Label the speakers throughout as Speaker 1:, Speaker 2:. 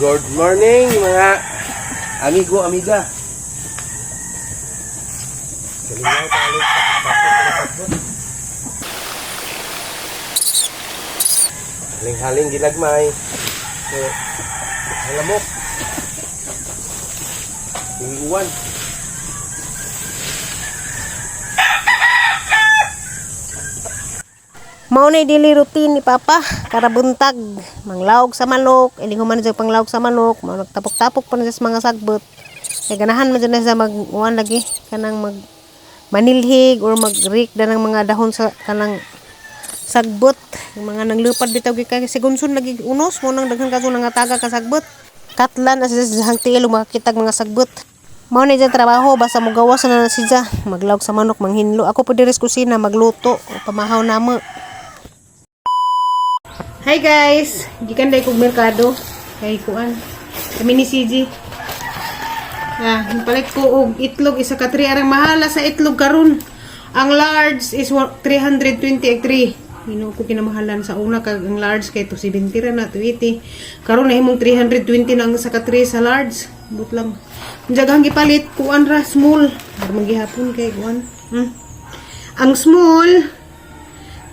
Speaker 1: Good morning mga amigo, amiga. Galingaw tayo. Haling-haling gilagmay. So, halamok. Iuwan.
Speaker 2: Mao na dili routine ni Papa para buntag manglawog sa manok ini human sa panglawog sa manok mao nagtapok-tapok pa na sa mga sagbot. Kay ganahan man dyan na sa mag uwan lagi kanang mag manilhig or magrik da ng mga dahon sa kanang sagbot. Yung mga nanglupad bitaw kay sigunson lagi unos mo nang daghan kaso nangataga ka sagbot. Katlan as hang tiil makakitag mga sagbot. Mao na dyan trabaho basta mo gawas na na siya. Maglawog sa manok manghinlo. Ako po diri sa kusina magluto pamahaw namo Hi guys! Gikan day kog merkado. Kay kuan. Kami ni CG. Ah, palit ko og itlog isa ka 3 arang mahala sa itlog karon. Ang large is wa- 323. Hino ko kinamahalan sa una kag ang large kay 270 ra na 280. Karon na himong 320 na ang isa ka 3 sa large. But lang. Ang jagang gipalit kuan ra small. Magihapon kay kuan. Hmm. Ang small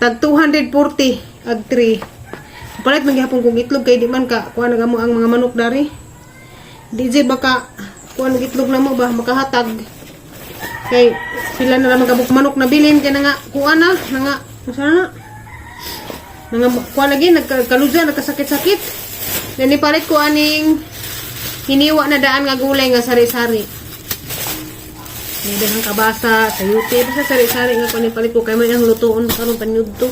Speaker 2: tag 240 ag 3. Palit man gihapon kong itlog kay di man ka kuha na mo ang mga manok dari. Di baka kuha ng itlog na mo ba makahatag. Kay sila na lang magabuk manok na bilin kay na nga kuha na na nga sana na. Nga kuha lagi nagkaluja nagkasakit-sakit. Then ipalit ko aning hiniwa na daan nga gulay nga sari-sari. May dahang kabasa, sayuti, basta sari-sari nga kung palit ko kay may ang lutoon karon panyud to.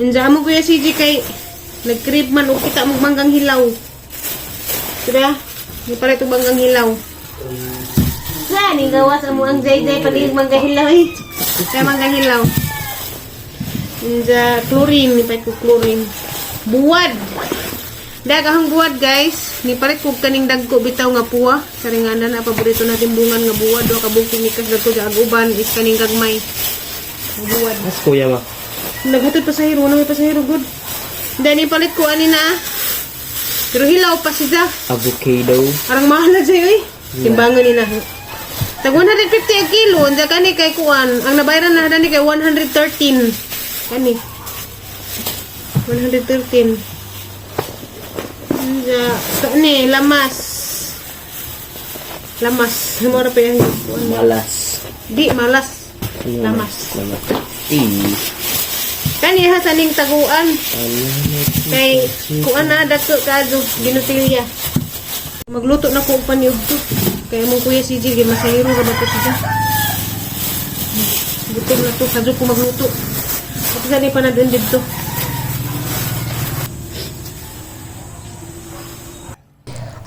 Speaker 2: Inja mo kuya CJ kay nag-crib man o kita mo manggang hilaw. Sudah, di pala ito manggang hilaw. Sa, ni gawas mo ang JJ palig manggang hilaw eh. Kaya manggang hilaw. Inja chlorine, ni pa ko chlorine. Buwad. Dagahang buwad guys. Ni palit ko kaning dagko bitaw nga puwa. Saringanan na paborito natin bungan nga buwad. Do kabog kinikas dagko sa aguban is kaning gagmay. Buwad.
Speaker 1: Mas kuya ma.
Speaker 2: Naghatod pa sa hero, na may pa sa hero, good. Then, ipalit ko ani na. Pero hilaw pa siya.
Speaker 1: Avocado.
Speaker 2: Parang mahal na sa'yo eh. Timbangan ni na. Tag 150 ang kilo. Andiyan kani kay Kuan. Ang nabayaran na ni kay 113. Kani. 113. Andiyan. Kani, lamas. Lamas. Mura pa kuan.
Speaker 1: Malas.
Speaker 2: Di, malas. Lamas.
Speaker 1: Lamas. Eh.
Speaker 2: Kani ha sa ning taguan. Kay kuan na dako kadto ginutilya. Magluto na ko og panyog to. Kay mo kuya si Jig masayro ra ba to siya. Gutom na to kadto ko magluto. At sa ni pa na dun dito.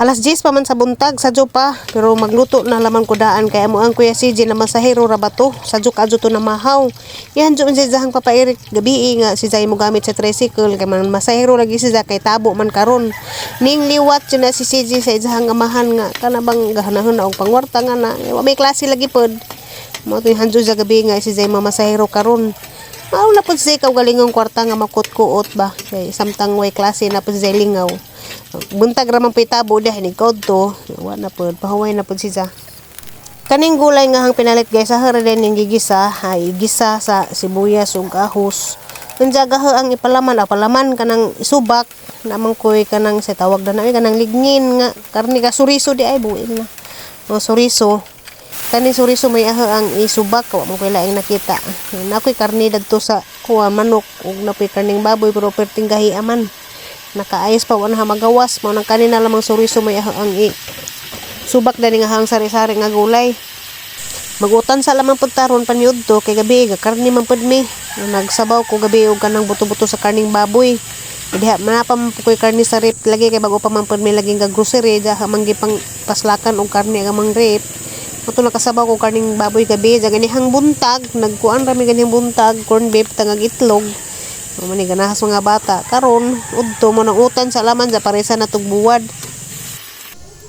Speaker 2: Alas 10 pa man sa buntag, sadyo pa. Pero magluto na laman ko daan. Kaya mo ang kuya CJ na masahero ra ba to. Sadyo kadyo to na mahaw. Yan dyan si Zahang Papa Eric gabi nga si Zay mo gamit sa tricycle. Kaya man masahero lagi si Zay kay tabo man karon. Ning liwat yun na si CJ sa Zahang amahan nga. Kana bang gahanahon na og pangwarta nga na. May klase lagi pod. Mo to handyo sa gabi nga si Zay mamasahero karon. Mao na po si Zay kaugalingong kwarta nga makut-kuot ba. Kay samtang way klase na po si Zay lingaw. Buntag ramang pitabo dah ni to. Wa na pod pahuway na pod si Zay. Kaning gulay nga hang pinalit guys sa din yung gigisa ay gisa sa sibuyas ug ahos. Nandiyaga ho ang ipalaman o palaman kanang subak namang koy kanang sa tawag na namin kanang lignin nga karni ka suriso di ay buin na. O suriso. Kani suriso may aho ang isubak wa mo koy laing nakita. Nakoy karni dadto sa kuha manok ug napoy karning baboy pero perting aman. Nakaayos pa wala magawas mo nang kanina lamang suriso may ang i subak dani nga hang sari-sari nga gulay. Magutan sa lamang pagtaron panyud to kay gabi ga karni man pud mi. Nagsabaw ko gabi og kanang buto-buto sa karning baboy. Diha manapa man po ko'y karni sa rip lagi kay bago pa man pud mi laging ga grocery diha manggi pang paslakan og karni nga mang rip. Ato nakasabaw ko karning baboy gabi ja ganihang buntag nagkuan rami ganihang buntag corn beef tangag itlog. O man ni ganahas mga bata karon udto mo nang utan sa laman sa paresa na tugbuwad.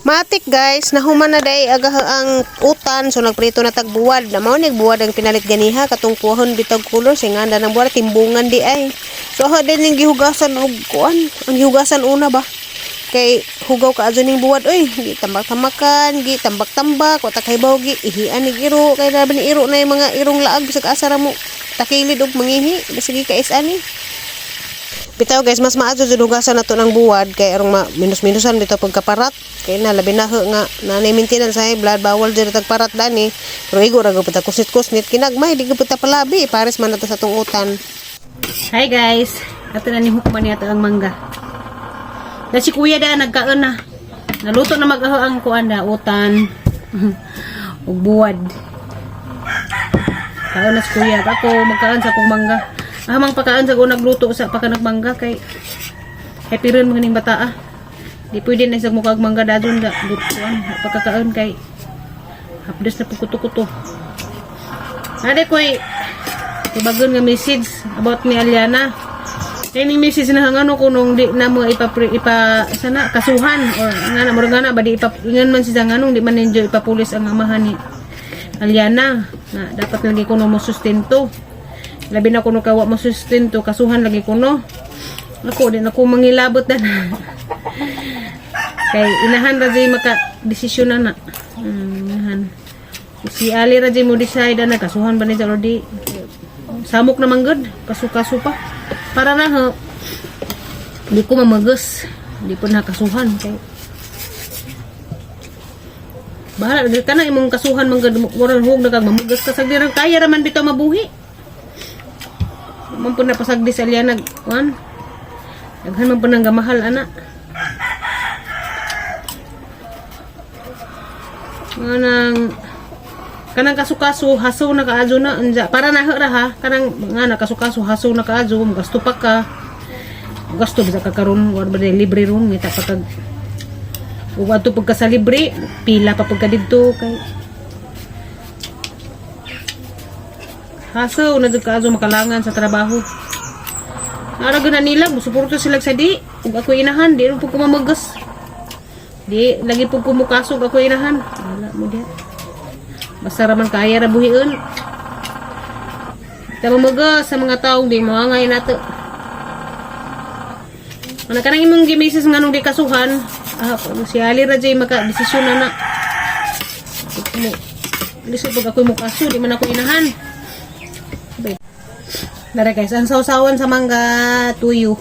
Speaker 2: Matik guys, nahuman na day aga ang utan so nagprito na tagbuwad. Na mao buwad ang pinalit ganiha katong kuhon bitag kulor singanda nang buwad timbungan di ay. So ha din ning gihugasan og kuan, ang gihugasan una ba. Kay hugaw ka adyo ning buwad oy gi tambak-tambakan gi tambak-tambak wa ta kay baw gi ihian ni iro kay laban ni iro na yung mga irong laag sa asara mo takilid og mangihi sige ka is ani Bitaw guys, mas maadyo jud hugasan nato ng buwad kay arong ma minus-minusan bitaw pagkaparat kay na labi na nga na ni maintenance high blood bawal jud tag parat dani. Pero igo ra gyud ta kusnit-kusnit kinagmay di gyud ta palabi pares man nato sa tungutan. Hi guys, ato na ni hukman ni ato ang mangga. Da si kuya da nagkaon na. Naluto na mag-aho ang kuan da utan. ug buwad. Kaon na si kuya ako magkaon sa kong mangga. Amang pagkaan sa ko nagluto sa pakanagmangga kay happy rin mga ning bata ah. Di pwede na isang mukhang mangga dadon ga lutuan pagkakaon kay hapdes na pukuto-kuto. Ade koy ibagon nga message about ni Aliana. Message na hangano ko nung di na mo ipa ipa sana kasuhan or nga na murag na ba ipa ingan man siya nganong di man enjoy ipapulis ang amahan ni Aliana na dapat lagi ko no mo sustento. Labi na kuno kawa mo sustento kasuhan lagi kuno. Ako din ako mangilabot na. Kay inahan ra jay maka desisyon na na. Hmm, inahan. Si Ali ra jay mo decide na kasuhan ba ni sa di samok na manggod kasu-kasu pa para na ho. Di ko mamagas di po nakasuhan. Kay bahala lagi ka na imong kasuhan manggod murag hug na kag mamagas ka sa kaya raman bitaw mabuhi. Man po napasagdi sa liya nag kuan daghan man po nang gamahal ana. Nga nang kanang kasukaso haso na kaadyo na anja para na ra ha kanang nga na kasukaso haso na kaadyo gasto pa ka gasto bisa ka karon war ba libre ron ngita pa kag ug adto pagka sa libre pila pa pagka didto kay Haso, na dyan kaazo makalangan sa trabaho. Naraga na nila, musuporto sila sa di. Ug ako inahan, di rin po. Di, lagi po ako inahan. Wala mo diya. Basta raman kaya ra buhiun. Kita mamagas sa mga taong di mawangay nato. Ano ka imong gimisis nga nung di kasuhan, ah, si Ali ra maka desisyon na na. Mo, lisod pag ako'y mukaso, di man ako inahan. Dara guys, ang sausawan sa mangga tuyo.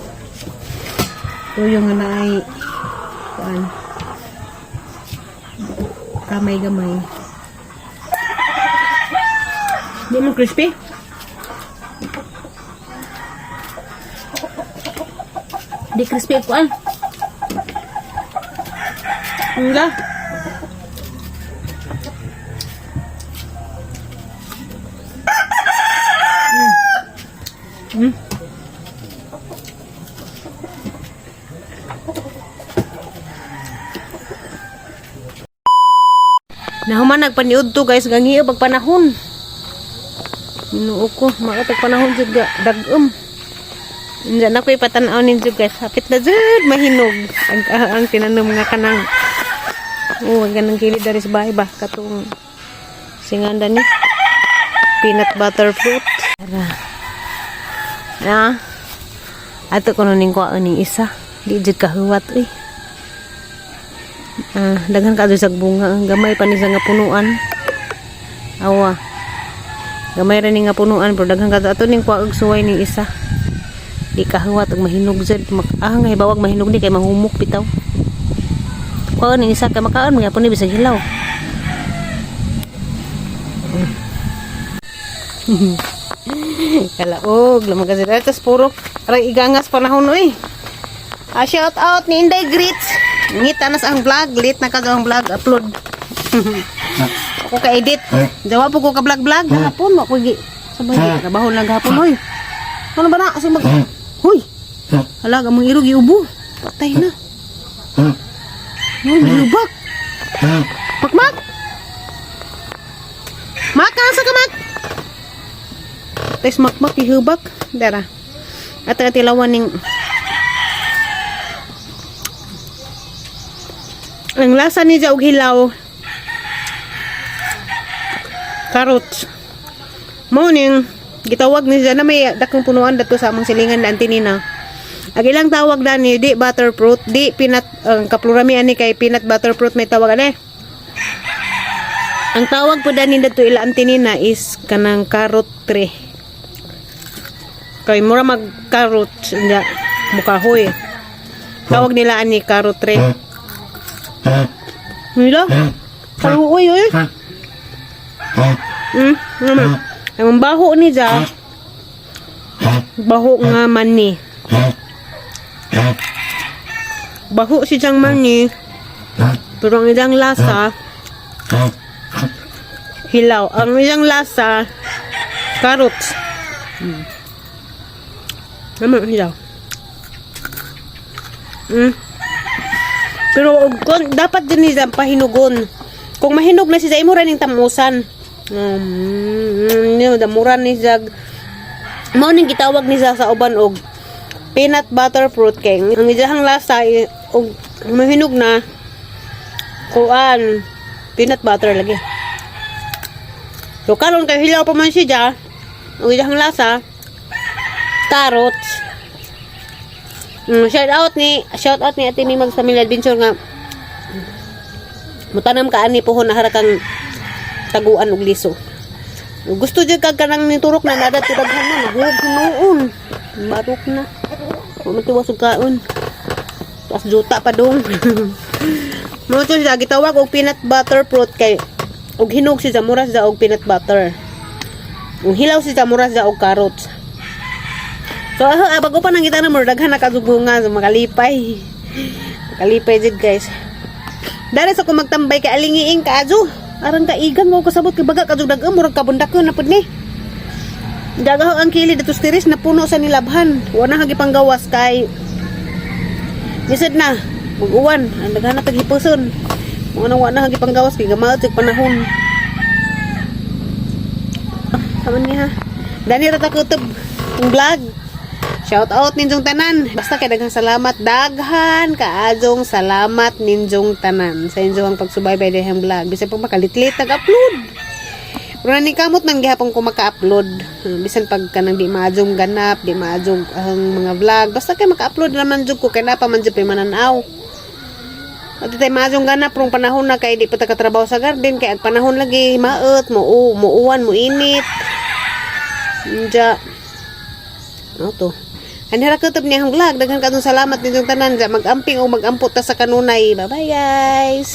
Speaker 2: Tuyo nga na ay kuan. Kamay-gamay. Di mo crispy? Di crispy kuan. Enggak. Hmm. Nahuman nagpaniud to guys gangi pag panahon. Minuo ko, makatag panahon jud ga dagum. Inja na ko ipatanaw ninyo guys. Hapit na jud mahinog ang ang tinanom nga kanang Oh, ganang kilid dari sa bahay ba katong singanda ni peanut butter fruit. Tara. Na. Ato ko ko ni isa. Di jud kahuwat uy. Ah, daghan ka sa bunga ang gamay pa ni sa nga punuan. Awa. Gamay ra ni nga punuan pero daghan ka ato ning kwa og suway ni isa. Di kahuwat og mahinog jud mak ah nga bawag mahinog di kay manghumok bitaw. Kwa ni isa kay makaon mga ni bisag hilaw. Kalaog, lamang kasi dahil. Tapos puro aray igangas panahon oy. Ah, shout out ni Inday Grits. Ngita na ang vlog. Late na ka ang vlog. Upload. ako ka-edit. Jawa po ko ka-vlog-vlog. Hapon, ako gi. Sabay, trabaho lang hapon, oy. Ano ba na? Kasi mag... Huy! Halaga, mong irog, iubo. Patay na. Huy, ilubak. Makmak! Mak, nasa ka, Mak? Tapos makmak, ihubak. Dara. At ang tilawan ning... Ang lasa ni og hilaw. Carrots. Morning. Gitawag ni na may dakong punuan dato sa among silingan na antinina. Ang ilang tawag na ni di butterfruit, di peanut ang kaplurami ani kay peanut butterfruit may tawag ani. Ang tawag po dani dito ila antinina is kanang carrot tree. Kay mura mag carrot nya mukahoy. Tawag nila ani carrot tree. Mira? Karuoy oy. Hmm, naman. Ang baho ni ja. Baho nga mani. Baho si jang mani. Pero ang ilang lasa, hilaw. Ang ilang lasa, carrots. Hmm. Naman, hilaw. Hmm. Pero dapat din niya pahinugon. Kung mahinog na siya imo ra ning tamusan. Um, mm, damuran ni siya. Mao ning gitawag ni siya sa uban og peanut butter fruit kay ang iyang lasa og mahinog na kuan peanut butter lagi. So karon kay hilaw pa man siya. Ang iyang lasa carrots. Mm, shout out ni shout out ni Ate Mimag Family Adventure nga mutanam ka ani pohon na harakang taguan og liso. Gusto jud kag kanang niturok na nada tudaghan na naguhog hinuon. Barok na. Man tiwas og kaon. Tas juta pa dong. Mo to siya gitawag og peanut butter fruit kay og hinog siya mura siya og peanut butter. Ang hilaw siya mura siya og carrots. So, ah, bago pa nang kita na mo, daghan na kasubunga sa makalipay. Makalipay did guys. Dari sa kung magtambay kay alingiing ka ajo. Arang kaigan mo kasabot kay baga kadug dagam murag kabundak ko na pud ni. Dagaho ang kili dito stiris na puno sa nilabhan. Wala hagi panggawas kay Lisod na. Mag-uwan. Ang daghan na taghipuson. Mga nang wala hagi panggawas kay gamaot sig panahon. Kaman niya. Dani ra ta kutob ang vlog. Shout out ninjong tanan. Basta kay daghang salamat daghan kaadjong salamat ninjong tanan sa inyong pagsubaybay dihang vlog. Bisan pag makalitlit nag-upload. Pero nani kamot nang gihapon ko maka-upload. Uh, bisan pag kanang di maadjong ganap, di maadjong ang mga vlog. Basta kay maka-upload naman jud ko kay napa man jud mananaw. At tay maadjong ganap rong panahon na kay di pa katrabaho sa garden kay ang panahon lagi maot, mo muuwan, mo init. Diya. Ano to? Ani ra kutob niyang vlog. Daghan kadtong salamat ninyong tanan. Mag-amping o mag-ampot ta sa kanunay. Bye-bye guys.